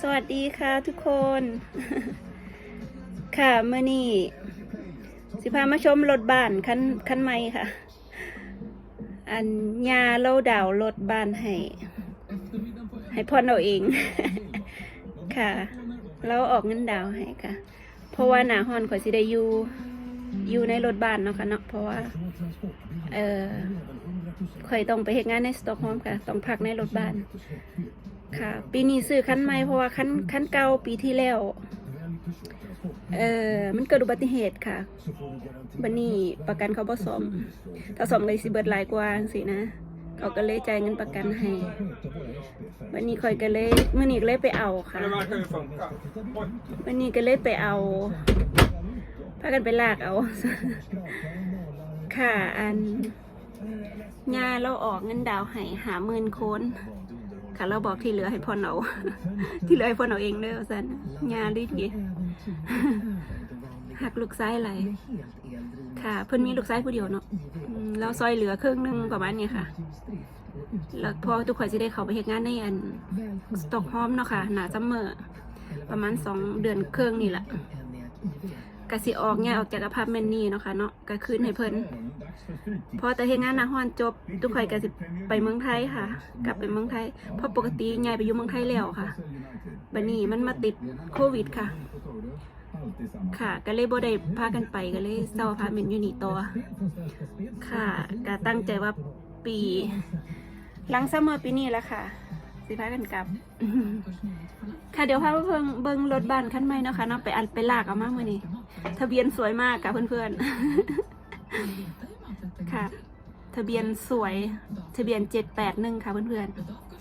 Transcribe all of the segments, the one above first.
สวัสดีค่ะทุกคน ค่ะเมื่อนี้สิพามาชมรถบ้านคันคันใหม่ค่ะ อันยาเล่าดาวรถบ้านให้ ให้พ่อนเอาเอง ค่ะแล้วออกเงินดาวให้ค่ะ เพราะว่าหนาฮอนข่อยสิได้อยู่อยู่ในรถบ้านเนาะค่ะเนาะเพราะว่า เออข่อยต้องไปเฮ็ดงานในสต็อกโฮล์มค่ะ ต้องพักในรถบ้าน ค่ะ ปีนี้ซื้อคันใหม่เพราะว่าคันคันเก่าปีที่แล้ว เออมันเกิดอุบัติเหตุค่ะบันนี้ประกันเขาบ่สมถ้าสมเลยสิเบิดหลายกว่าสินะเขาก็เลยจ่ายเงินประกันให้วันนี้ข่อยก็เลยมื่อนี้ก็เลยไปเอาค่ะวันนี้ก็เลยไปเอาพากันไปลากเอา ค่ะอันงาเราออกเงินดาวให้หาหมื่นโคน ค่ะเราบอกที่เหลือให้พ่อเอาที่เหลือให้พ่อเอาเองเด้อสันงานดีดีหักลูกซ้ายไหลายค่ะ เพิ่นมีลูกซ้ผู้เดียวเนาะเราซอยเหลือครึ่งหนึงประมาณนี้ค่ะแล้วพอทุกคนจะได้เขาไปเฮ็ดงานในอันสต็อกฮล์มเนาะค่ะหนาซัมเมอร์ประมาณสองเดือนครึ่งนี่แหละกสิออกเนี่ยออกจากอพาร์ตเมนต์นี้เนาะค่ะเนาะก็คืนให้เพิ่น พอแต่เฮ็ดงานหนาฮอนจบทุกคนก็สิไปเมืองไทยค่ะ กลับไปเมืองไทยเพราะปกติยายไปอยู่เมืองไทยแล้วค่ะบัดนี้มันมาติดโควิดค่ะ ค่ะ ก็เลยบ่ได้พากันไปก็เลยเช่าอพาร์ตเมนต์อยู่นี่ต่อค่ะก็ตั้งใจว่าปี หลังซัมเมอร์ปีนี้แล้วค่ะ สิพากันกลับ ค่ะเดี๋ยวพาเพิ่งเบิ่งรถบ้านคันใหม่เนาะค่ะเนาะไปอันไปลากเอามาเมื่อนี้ทะเบียนสวยมากค่ะเพื่อนๆ ค่ะ ทะเบียนสวย ทะเบียนเจ็ดแปดหนึ่งค่ะเพื่อน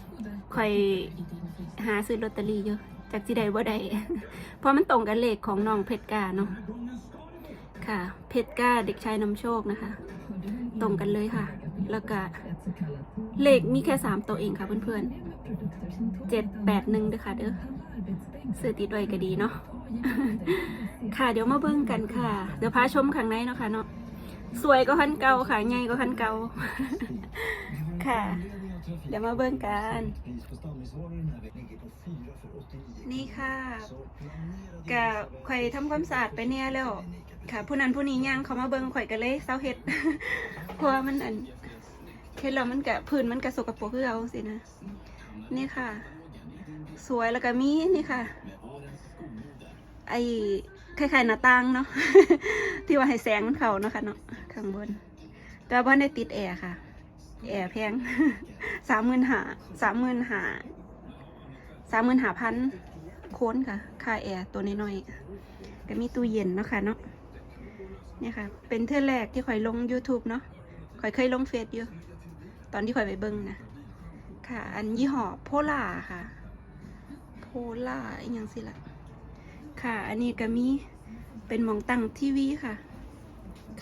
ๆคอยหาซื้อลอตเตอรี่อยู่จากที่ใดว่าใด เพราะมันตรงกับเลขของน้องเพชรกาเนาะ ค่ะ เพชรกาเด็กชายนำโชคนะคะ ตรงกันเลยค่ะ แล้วก็เลขมีแค่สามตัวเองค่ะเพื่อนๆเจ็ดแปดหนึ่งด้วยค่ะเด้อซื้อติดไว้ก็ดีเนาะ ค่ะเดี๋ยวมาเบิ่งกันค่ะ เดี๋ยวพาชมข้างในเนาะค่ะเนาะ สวยก็คันเก่าค่ะใหญ่ก็คันเก่าค่ะ เดี๋ยวมาเบิ่งกัน นี่ค่ะกะข่อยทำความสะอาดไปเนี่ยแล้ว ค่ะ ผู้นั้นผู้นี้ย่างเขามาเบิ่งข่อยก็เลยเศร้าเฮ็ดเพราะว่ามันอันเฮ็ดแล้วมันกะพื้นมันกะสกปรกคือเอาสินะนี่ค่ะ สวยแล้วก็มีนี่ค่ะ ไอ้ คล้ายๆหน้าต่างเนาะ ที่ว่าให้แสงมันเข้าเนาะค่ะเนาะข้างบน แต่ว่าได้ติดแอร์ค่ะ แอร์แพงสามหมื่นหาสามหมื่นหาสามหมื่นหาพันโค้นค่ะ ค่าแอร์ตัวน้อยๆก็มีตู้เย็นเนาะค่ะเนาะเนี่ยค่ะ เป็นเทื่อแรกที่ข่อยลง YouTube เนาะข่อยเคยลงเฟซอยู่ ตอนที่ข่อยไปเบิ้งนะค่ะ อันยี่ห้อโพล่าค่ะ โพล่าอย่างสิละ ค่ะ อันนี้ก็มีเป็นมองตั้งทีวีค่ะ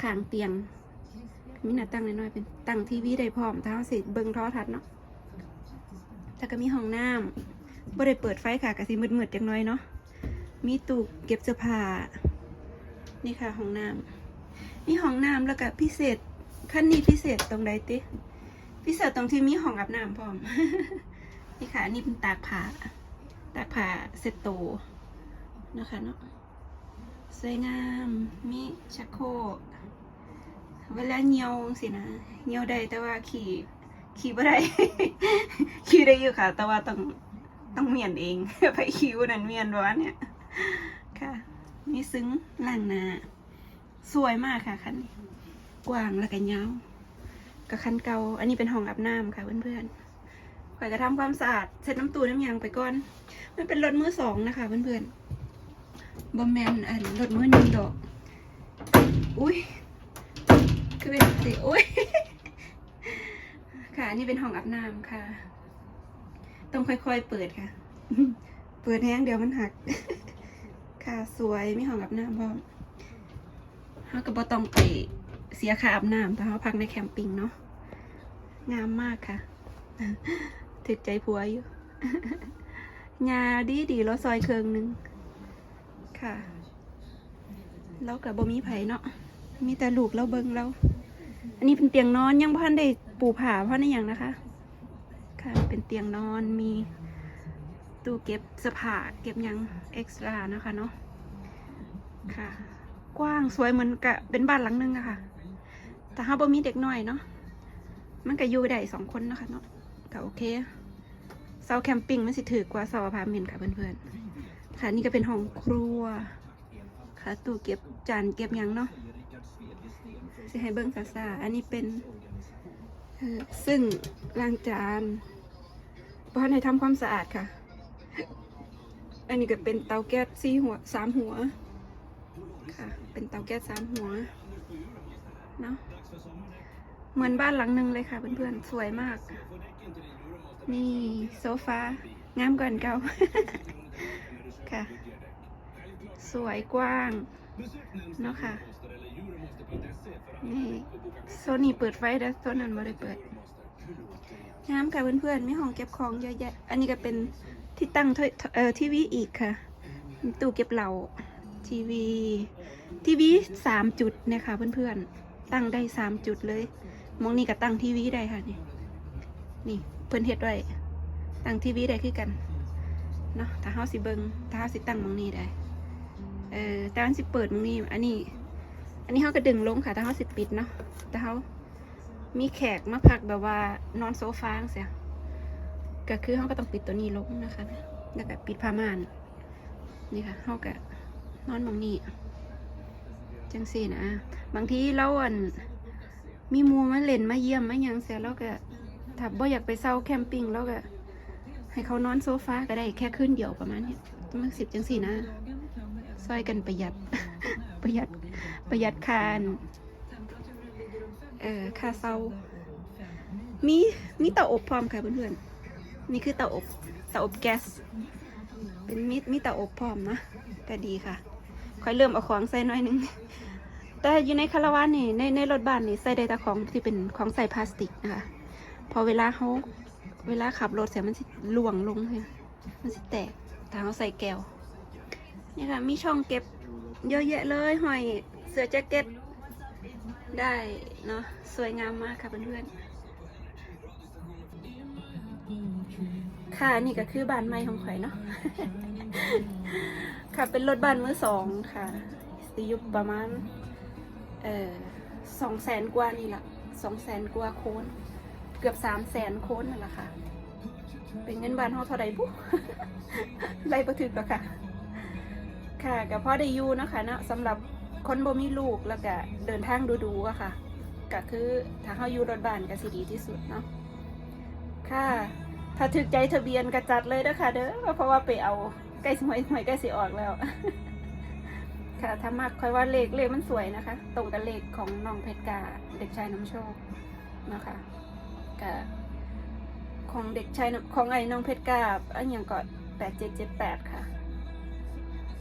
ข้างเตียง มีหน้าตั้งน้อยๆเป็นตั้งทีวีได้พร้อมถ้าสิเบิ่งโทรทัศน์เนาะแล้วก็มีห้องน้ำบ่ได้เปิดไฟค่ะกะสิมืดๆจังน้อยเนาะมีตู้เก็บเสื้อผ้านี่ค่ะห้องน้ำนี่ห้องน้ำแล้วก็พิเศษขั้นนี้พิเศษตรงใดติพิเศษตรงที่มีห้องอาบน้ำพร้อมนี่ค่ะนี่เป็นตากผ้าตากผ้าเซ็ตโต นะคะเนาะสวยงามมีชักโครกเวลาเหี่ยวสินะเหี่ยวได้แต่ว่าขี่ขี่บ่ได้ ขี่ได้อยู่ค่ะ แต่ว่าต้องต้องเมียนเอง ไปคิวนั่นเมียนร้อนเนี่ยค่ะมีซึ้งล่างนาสวยมากค่ะคันนี้ กว้างแล้วก็ยาวกับคันเก่าอันนี้เป็นห้องอาบน้ำค่ะเพื่อนๆข่อยจะทำความสะอาดเช็ดน้ำตูน้ำยางไปก่อน มันเป็นรถมือสองนะคะเพื่อนๆ บอมแมนอันรถมือหนึ่งดอก อุ้ยคือเป็นสิโอ้ย ค่ะนี่เป็นห้องอาบน้ำค่ะ ต้องค่อยๆเปิดค่ะ เปิดแห้งเดี๋ยวมันหัก ค่ะสวยมีห้องอาบน้ำพร้อมเขาก็บ่ต้องไปเสียค่าอาบน้ำแต่เขาพักในแคมปิ้งเนาะ งามมากค่ะถึกใจผัวอยู่งาดีดีๆแล้วซอยเครื่องหนึ่ง ค่ะแล้วกับบ่มีไผเนาะ มีแต่ลูกเราเบิงเรา อันนี้เป็นเตียงนอนยังพันได้ปูผาเพราะในอย่างนะคะ ค่ะ เป็นเตียงนอนมีตู้เก็บเสื้อผ้าเก็บยังเอ็กซ์ตร้านะคะเนาะ ค่ะ กว้างสวยเหมือนกับเป็นบ้านหลังนึงอะค่ะ แต่ถ้าบ่มีเด็กน้อยเนาะ มันก็อยู่ได้สองคนนะคะเนาะก็โอเคเซาแคมปิ้งมันสิถือกว่าเซาอพาร์ตเมนต์ค่ะเพื่อนๆ ค่ะนี่ก็เป็นห้องครัว ค่ะตู้เก็บจานเก็บยังเนาะสิให้เบิ้งซาซาอันนี้เป็นซึ่งล้างจานบ้านให้ทำความสะอาดค่ะ อันนี้ก็เป็นเตาแก๊สสี่หัวสามหัว ค่ะ เป็นเตาแก๊สสามหัว เนาะเหมือนบ้านหลังหนึ่งเลยค่ะ เพื่อนๆ สวยมาก นี่โซฟางามก่อนเก่า ค่ะ สวยกว้างเนาะค่ะ นี่โซนี่เปิดไฟแล้วโซนนั้นไม่ได้เปิดงามค่ะเพื่อนๆมีห้องเก็บของเยอะแยะ อันนี้ก็เป็นที่ตั้งถ้วยเอ่อทีวีอีกค่ะมีตู้เก็บเหล่าทีวีทีวีสามจุดเนะคะเพื่อนๆ ตั้งได้สามจุดเลยมองนี่ก็ตั้งทีวีได้ค่ะนี่นี่เพิ่นเฮ็ดไว้ตั้งทีวีได้คือกัน เนาะถ้าเฮาสิเบิงถ้าเฮาสิตั้งมองนี้ได้ เออแต่มันสิเปิดมองนี้อันนี้ อันนี้เฮาก็ดึงลงค่ะ ถ้าเฮาสิปิดเนาะแต่เฮามีแขกมาพักแบบว่านอนโซฟาเสียก็คือเฮาก็ต้องปิดตัวนี้ลงนะคะ แล้วก็ปิดผ้าม่าน นี่ค่ะเฮาก็นอนมองนี้จังสี่นะ บางทีเราอันมีมูมาเล่นมาเยี่ยมมายังเสียแล้วก็ถ้าบ่อยากไปเซาแคมปิ้งแล้วก็ ให้เขานอนโซฟาก็ได้แค่คืนเดียวประมาณนี้ยมันสิบจังสี่นะซอยกันประหยัด ประหยัด ประหยัดคานเออค่าเซามีมีเตาอบพร้อมค่ะเพื่อนๆ นี่คือเตาอบเตาอบแก๊ส เป็นมีมีเตาอบพร้อมนะก็ดีค่ะ ค่อยเริ่มเอาของใส่น่อยนึง แต่อยู่ในคาราวานนี่ในในรถบ้านนี่ใส่ได้แต่ของที่เป็นของใส่พลาสติกนะคะ พอเวลาเขา เวลาขับรถเสียมันสิล่วงลงเลยมันสิแตกถ้าเขาใส่แก้ว นี่ค่ะ มีช่องเก็บเยอะแยะเลยหอยเสื้อแจ็คเก็ตได้เนาะสวยงามมากค่ะเพื่อนๆ ค่ะนี่ก็คือบ้านใหม่ของข่อยเนาะ ค่ะเป็นรถบ้านมือสองค่ะสิยุประมาณ เอ่อสองแสนกว่านี่แหละสองแสนกว่าโคน เกือบสามแสนโคนนั่นแหละค่ะ เป็นเงินบาทเท่าเท่าใดปุ๊บไล่ประถึกแล้วค่ะ ค่ะกับพ่อได้ยูนะคะเนาะสำหรับคนบ่มีลูกแล้วก็เดินทางดูๆอะค่ะ ก็คือถ้าเขาอยู่รถบ้านก็สิดีที่สุดเนาะค่ะ ถ้าถึกใจทะเบียนก็จัดเลยเด้อค่ะ เด้อเพราะว่าไปเอาใกล้สมัยหวยใกล้สิออกแล้ว ค่ะถ้ามากค่อยว่าเลขเลขมันสวยนะคะ ตรงกับเลขของน้องเพชรกาเด็กชายน้ำโชคนะคะ กับของเด็กชายของไอ้น้องเพชรกาอันอย่างก่อนแปดเจ็ดเจ็ดแปดค่ะ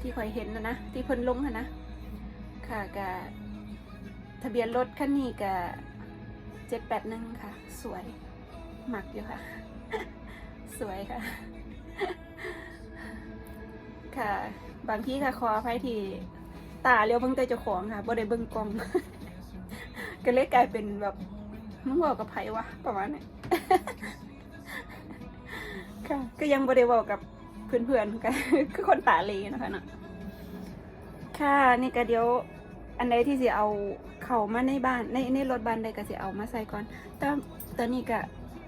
ที่คอยเห็นนะนะที่เพิ่นลงนะนะค่ะกับทะเบียนรถคันนี้กับเจ็ดแปดหนึ่งค่ะ สวยหมักอยู่ค่ะ สวยค่ะ ค่ะ บางที่ค่ะขออภัยที่ตาเลี้ยวเบิ่งแต่เจ้าของค่ะบ่ได้เบิ่งกล้อง ก็เลยกลายเป็นแบบ มึงบอกกับไผวะประมาณนี้ค่ะก็ยังบ่ได้บอกกับเพื่อนๆกันคือคนตาเลนะคะเนาะค่ะนี่ก็เดี๋ยวอันใดที่สิเอาเข้ามาในบ้านในในรถบ้านใดก็สิเอามาใส่ก่อนแต่ตอนนี้ก็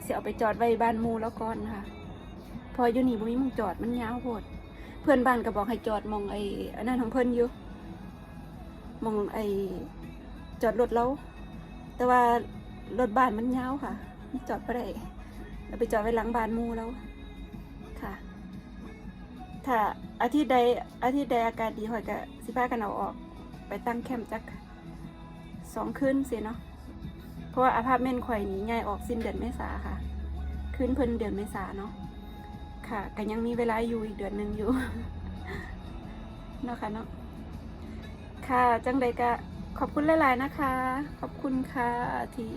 สิเอาไปจอดไว้บ้านมูแล้วก่อนค่ะ พออยู่นี่บ่มีมุงจอดมันยาวโพดเพื่อนบ้านก็บอกให้จอดมองไอ้อันนั้นของเพื่อนอยู่มองไอ้จอดรถแล้วแต่ว่า รถบ้านมันยาวค่ะมันจอดไม่ได้เราไปจอดไว้หลังบ้านมูแล้วค่ะ ถ้าอาทิตย์ใดอาทิตย์ใดอากาศดีหอยก็สิพากันเอาออก ไปตั้งแคมป์จักสองคืนสิเนาะเพราะว่าอาพาร์ตเมนต์ข่อยนี้ย้ายออกสิ้นเดือนเมษาค่ะคืนเพิ่นเดือนเมษาเนาะค่ะก็ยังมีเวลาอยู่อีกเดือนหนึ่งอยู่เนาะค่ะเนาะค่ะจังใดก็ขอบคุณหลาย ๆ นะคะ ขอบคุณค่ะที่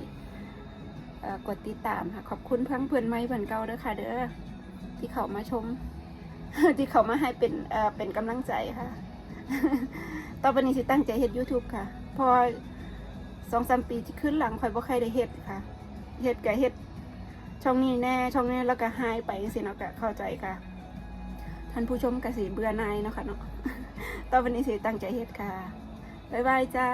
กดติดตามค่ะ ขอบคุณเพื่อนเพื่อนไม้เพื่อนเก่าเด้อค่ะ เด้อที่เขามาชม ที่เขามาให้เป็นเป็นกำลังใจค่ะ ต่อไปนี้สิตั้งใจเฮ็ด YouTube ค่ะ พอสองสามปีที่ขึ้นหลังข่อยบ่ใครได้เฮ็ดค่ะเฮ็ดก็เฮ็ดช่องนี้แน่ช่องนี้แล้วก็หายไปสิเนาะก็เข้าใจค่ะ ท่านผู้ชมกสิเบื่อหนายเนาะค่ะเนาะต่อวันนี้สิตั้งใจเฮ็ดค่ะบ๊ายบายจ้า